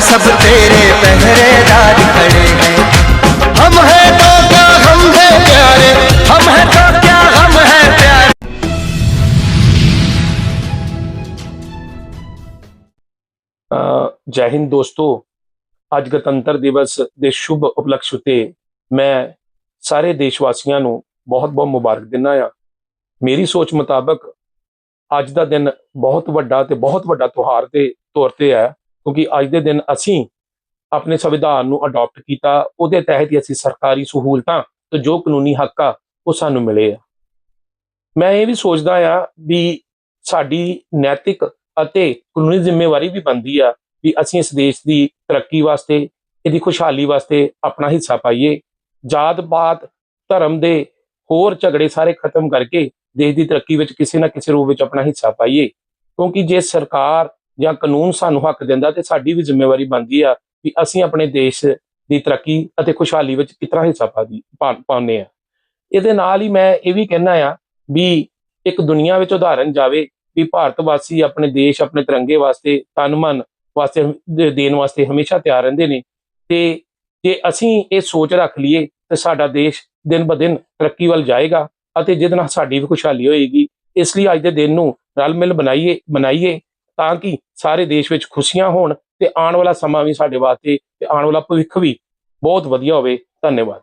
सब तेरे पहरेदार खड़े हैं। हम हैं तो क्या हम हैं प्यारे? हम हैं तो क्या हम हैं प्यारे? जय हिंद दोस्तों। ਅੱਜ ਗਣਤੰਤਰ ਦਿਵਸ ਦੇ ਸ਼ੁਭ ਉਪਲਕਸ਼ ਉਤੇ ਮੈਂ ਸਾਰੇ ਦੇਸ਼ ਵਾਸੀਆਂ ਨੂੰ ਬਹੁਤ-ਬਹੁਤ ਮੁਬਾਰਕ ਦਿੰਨਾ ਆ ਮੇਰੀ ਸੋਚ ਮੁਤਾਬਕ ਅੱਜ ਦਾ ਦਿਨ ਬਹੁਤ ਵੱਡਾ ਤੇ ਬਹੁਤ ਵੱਡਾ ਤਿਉਹਾਰ ਤੇ ਤੌਰ ਤੇ ਹੈ ਕਿਉਂਕਿ ਅੱਜ ਦੇ ਦਿਨ ਅਸੀਂ ਆਪਣੇ ਸੰਵਿਧਾਨ ਨੂੰ ਅਡਾਪਟ ਕੀਤਾ, ਉਹਦੇ ਤਹਿਤ ਹੀ ਅਸੀਂ ਸਰਕਾਰੀ ਸਹੂਲਤਾਂ ਤੇ ਜੋ ਕਾਨੂੰਨੀ ਹੱਕ ਆ, ਉਹ ਸਾਨੂੰ ਮਿਲੇ ਆ। ਮੈਂ ਇਹ ਵੀ ਸੋਚਦਾ ਆ ਵੀ ਸਾਡੀ ਨੈਤਿਕ ਅਤੇ ਕਾਨੂੰਨੀ ਜ਼ਿੰਮੇਵਾਰੀ ਵੀ ਬਣਦੀ ਆ ਵੀ ਅਸੀਂ ਇਸ ਦੇਸ਼ ਦੀ ਤਰੱਕੀ ਵਾਸਤੇ, ਇਹਦੀ ਖੁਸ਼ਹਾਲੀ ਵਾਸਤੇ ਆਪਣਾ ਹਿੱਸਾ ਪਾਈਏ। ਜਾਤ ਪਾਤ, ਧਰਮ ਦੇ ਹੋਰ ਝਗੜੇ ਸਾਰੇ ਖਤਮ ਕਰਕੇ ਦੇਸ਼ ਦੀ ਤਰੱਕੀ ਵਿੱਚ ਕਿਸੇ ਨਾ ਕਿਸੇ ਰੂਪ ਵਿੱਚ ਆਪਣਾ ਹਿੱਸਾ ਪਾਈਏ। ਕਿਉਂਕਿ ਜੇ ਸਰਕਾਰ ਜਾਂ ਕਾਨੂੰਨ ਸਾਨੂੰ ਹੱਕ ਦਿੰਦਾ ਤੇ ਸਾਡੀ ਵੀ ਜ਼ਿੰਮੇਵਾਰੀ ਬਣਦੀ ਆ ਵੀ ਅਸੀਂ ਆਪਣੇ ਦੇਸ਼ ਦੀ ਤਰੱਕੀ ਅਤੇ ਖੁਸ਼ਹਾਲੀ ਵਿੱਚ ਕਿਤਨਾ ਹਿੱਸਾ ਪਾਦੀ ਪਾਉਂਦੇ ਆ। ਇਹਦੇ ਨਾਲ ਹੀ ਮੈਂ ਇਹ ਵੀ ਕਹਿਣਾ ਆ ਵੀ ਇੱਕ ਦੁਨੀਆ ਵਿੱਚ ਉਦਾਹਰਨ ਜਾਵੇ ਵੀ ਭਾਰਤ ਵਾਸੀ ਆਪਣੇ ਦੇਸ਼ ਆਪਣੇ ਤਿਰੰਗੇ ਵਾਸਤੇ, ਤਨ ਮਨ ਵਾਸਤੇ ਦੇਣ ਵਾਸਤੇ ਹਮੇਸ਼ਾ ਤਿਆਰ ਰਹਿੰਦੇ ਨੇ ਤੇ ਜੇ ਅਸੀਂ ਇਹ ਸੋਚ ਰੱਖ ਲਈਏ ਤੇ ਸਾਡਾ ਦੇਸ਼ ਦਿਨ ਬ ਦਿਨ ਤਰੱਕੀ ਵੱਲ ਜਾਏਗਾ ਅਤੇ ਜਿਹਦੇ ਨਾਲ ਸਾਡੀ ਵੀ ਖੁਸ਼ਹਾਲੀ ਹੋਏਗੀ, ਇਸ ਲਈ ਅੱਜ ਦੇ ਦਿਨ ਨੂੰ ਰਲ ਮਿਲ ਬਣਾਈਏ ਬਣਾਈਏ ਤਾਂ ਕਿ ਸਾਰੇ ਦੇਸ਼ ਵਿੱਚ ਖੁਸ਼ੀਆਂ ਹੋਣ ਤੇ ਆਉਣ ਵਾਲਾ ਸਮਾਂ ਵੀ ਸਾਡੇ ਵਾਸਤੇ ਤੇ ਆਉਣ ਵਾਲਾ ਭਵਿੱਖ ਵੀ ਬਹੁਤ ਵਧੀਆ ਹੋਵੇ। ਧੰਨਵਾਦ।